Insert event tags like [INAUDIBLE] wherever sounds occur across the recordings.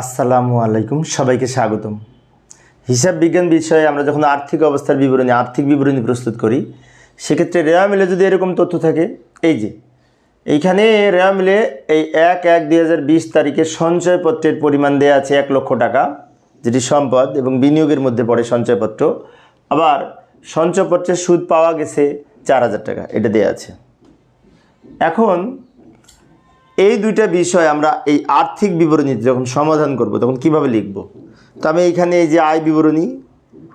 আসসালামু আলাইকুম, সবাইকে স্বাগতম। হিসাব বিজ্ঞান বিষয়ে আমরা যখন আর্থিক অবস্থার বিবরণী, আর্থিক বিবরণী প্রস্তুত করি, সেক্ষেত্রে রেয়া মিলে যদি এরকম তথ্য থাকে, এই যে, এইখানে রেয়া মিলে এই এক এক দুই তারিখে সঞ্চয়পত্রের পরিমাণ দেওয়া আছে এক লক্ষ টাকা, যেটি সম্পদ এবং বিনিয়োগের মধ্যে পড়ে সঞ্চয়পত্র। আবার সঞ্চয়পত্রের সুদ পাওয়া গেছে চার হাজার টাকা, এটা দেওয়া আছে। এখন এই দুইটা বিষয় আমরা এই আর্থিক বিবরণীতে যখন সমাধান করব, তখন কীভাবে লিখব? তো আমি এইখানে এই যে আয় বিবরণী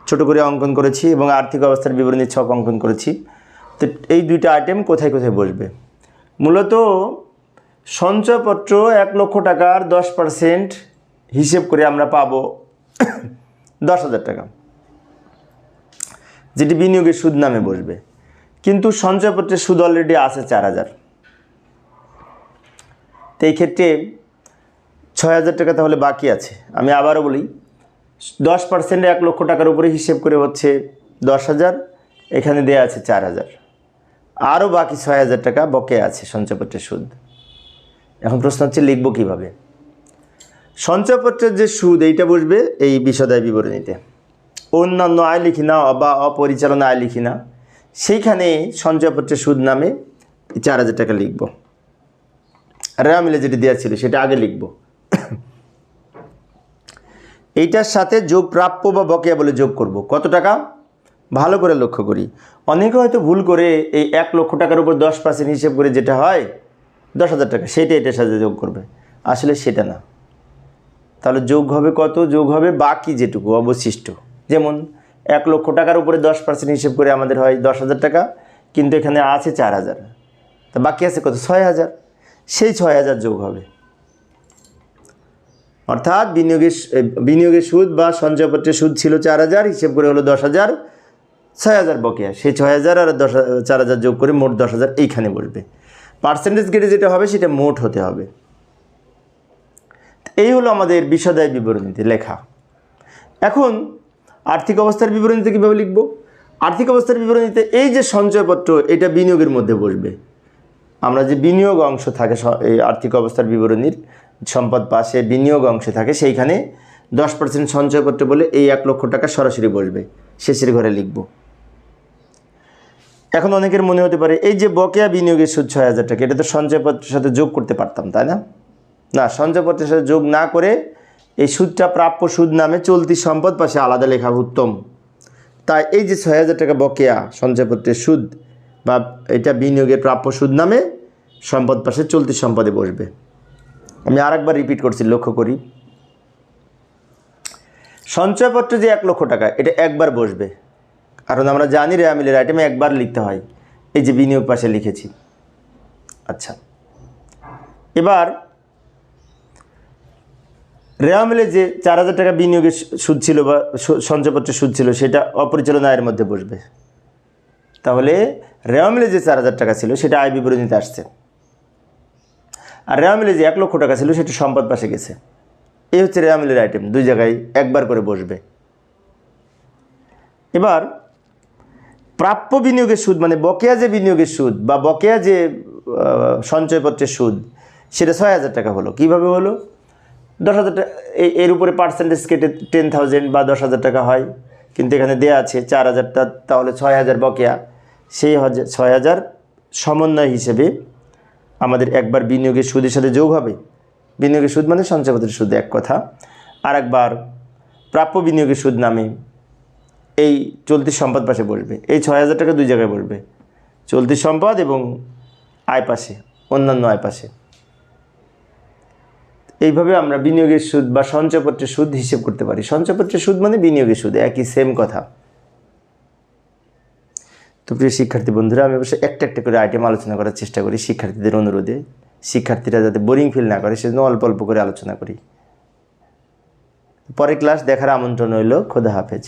ছোট করে অঙ্কন করেছি এবং আর্থিক অবস্থার বিবরণী ছক অঙ্কন করেছি। তো এই দুইটা আইটেম কোথায় কোথায় বসবে? মূলত সঞ্চয়পত্র এক লক্ষ টাকার দশ পার্সেন্ট হিসেব করে আমরা পাবো [COUGHS] দশ হাজার টাকা। যেটি বিনিয়োগের সুদ নামে বসবে। কিন্তু সঞ্চয়পত্রের সুদ অলরেডি আছে চার হাজার। তো এই ক্ষেত্রে ছয় হাজার টাকা তাহলে বাকি আছে। আমি আবারও বলি, দশ পার্সেন্ট এক লক্ষ টাকার উপরে হিসেব করে হচ্ছে দশ হাজার, এখানে দেয়া আছে চার হাজার। আরও বাকি ছয় হাজার টাকা বকে আছে সঞ্চয়পত্রের সুদ। এখন প্রশ্ন হচ্ছে, লিখব কীভাবে? সঞ্চয়পত্রের যে সুদ, এইটা বসবে এই বিশদায় বিবরণীতে। অন্যান্য আয় লিখি না বা অপরিচালনা আয় লিখি না। সেইখানে সঞ্চয়পত্রের সুদ নামে চার হাজার টাকা লিখব। রেওয়া মিলে যেটি দেওয়া ছিল, সেটা আগে লিখব। এইটার সাথে যোগ প্রাপ্য বা বকেয়া বলে যোগ করব। কত টাকা? ভালো করে লক্ষ্য করি। অনেকে হয়তো ভুল করে এই এক লক্ষ টাকার উপর দশ পার্সেন্ট হিসেব করে যেটা হয়, দশ হাজার টাকা, সেটা এটার সাথে যোগ করবে। আসলে সেটা না। তাহলে যোগ হবে কত? যোগ হবে বাকি যেটুকু, অবশিষ্ট। যেমন এক লক্ষ টাকার উপরে দশ পার্সেন্ট হিসেব করে আমাদের হয় দশ হাজার টাকা, কিন্তু এখানে আছে চার হাজার। তা বাকি আছে কত? ছয় হাজার। সেই ছয় হাজার যোগ হবে। অর্থাৎ বিনিয়োগের বিনিয়োগের সুদ বা সঞ্চয়পত্রের সুদ ছিল চার হাজার, হিসেব করে হলো দশ হাজার, ছয় হাজার বকেয়া। সেই ছয় হাজার আর দশ চার হাজার যোগ করে মোট দশ হাজার এইখানে বসবে। পার্সেন্টেজ গেটে যেটা হবে সেটা মোট হতে হবে। এই হলো আমাদের বিশদায় বিবরণীতে লেখা। এখন আর্থিক অবস্থার বিবরণীতে কীভাবে লিখব? আর্থিক অবস্থার বিবরণীতে এই যে সঞ্চয়পত্র, এটা বিনিয়োগের মধ্যে বসবে। আমরা যে বিনিয়োগ অংশ থাকে এই আর্থিক অবস্থার বিবরণীর সম্পদ পাশে বিনিয়োগ অংশে থাকে, সেইখানে দশ পার্সেন্ট সঞ্চয়পত্র বলে এই এক লক্ষ টাকা সরাসরি বসবে, শেষের ঘরে লিখব। এখন অনেকের মনে হতে পারে, এই যে বকেয়া বিনিয়োগের সুদ ছয় হাজার টাকা, এটা তো সঞ্চয়পত্রের সাথে যোগ করতে পারতাম, তাই না? না, সঞ্চয়পত্রের সাথে যোগ না করে এই সুদটা প্রাপ্য সুদ নামে চলতি সম্পদ পাশে আলাদা লেখা উত্তম। তাই এই যে ছয় হাজার টাকা বকেয়া সঞ্চয়পত্রের সুদ বা এটা বিনিয়োগের প্রাপ্য সুদ নামে সম্পদ পাশে চলতি সম্পদে বসবে। আমি আরেকবার রিপিট করছি, লক্ষ্য করি। সঞ্চয়পত্র যে এক লক্ষ টাকা, এটা একবার বসবে। কারণ আমরা জানি রেয়ামিলের আইটেমে একবার লিখতে হয়। এই যে বিনিয়োগ পাশে লিখেছি। আচ্ছা। এবার রেয়ামিলে যে চার হাজার টাকা বিনিয়োগের সুদ ছিল বা সঞ্চয়পত্রের সুদ ছিল, সেটা অপরিচালন আয়ের মধ্যে বসবে। তাহলে রেওয়া মিলে যে চার হাজার টাকা ছিল, সেটা আয় বিবরণীতে আসছে। আর রেওয়া মিলে যে এক লক্ষ টাকা ছিল, সেটা সম্পদ পাশে গেছে। এই হচ্ছে রেওয়া মিলের আইটেম দুই জায়গায় একবার করে বসবে। এবার, প্রাপ্য বিনিয়োগের সুদ মানে বকেয়া যে বিনিয়োগের সুদ বা বকেয়া যে সঞ্চয়পত্রের সুদ, সেটা ছয় হাজার টাকা হলো। কীভাবে হলো? দশ হাজার টাকা এর উপরে পার্সেন্টেজ কেটে টেন থাউজেন্ড বা দশ হাজার টাকা হয়। কিন্তু এখানে দেয়া আছে চার হাজারটা, তাহলে ছয় হাজার বকেয়া। সেই হাজার ছয় হাজার সমন্বয় হিসেবে আমাদের একবার বিনিয়োগের সুদের সাথে যোগ হবে। বিনিয়োগের সুদ মানে সঞ্চয়পত্রের সুদ, এক কথা। আর একবার প্রাপ্য বিনিয়োগের সুদ নামে এই চলতি সম্পদ পাশে বসবে। এই ছয় হাজার টাকা দুই জায়গায় বসবে। চলতি সম্পদ এবং আয় পাশে, অন্যান্য আয় পাশে। এইভাবে আমরা বিনিয়োগের সুদ বা সঞ্চয়পত্রের সুদ হিসেব করতে পারি। সঞ্চয়পত্রের সুদ মানে বিনিয়োগের সুদ, একই সেম কথা। তো প্রিয় শিক্ষার্থী বন্ধুরা, আমি অবশ্যই একটা একটা করে আইটেম আলোচনা করার চেষ্টা করি শিক্ষার্থীদের অনুরোধে। শিক্ষার্থীরা যাতে বোরিং ফিল না করে, সেজন্য অল্প অল্প করে আলোচনা করি। পরে ক্লাস দেখার আমন্ত্রণ হইল খোদা হাফেজ।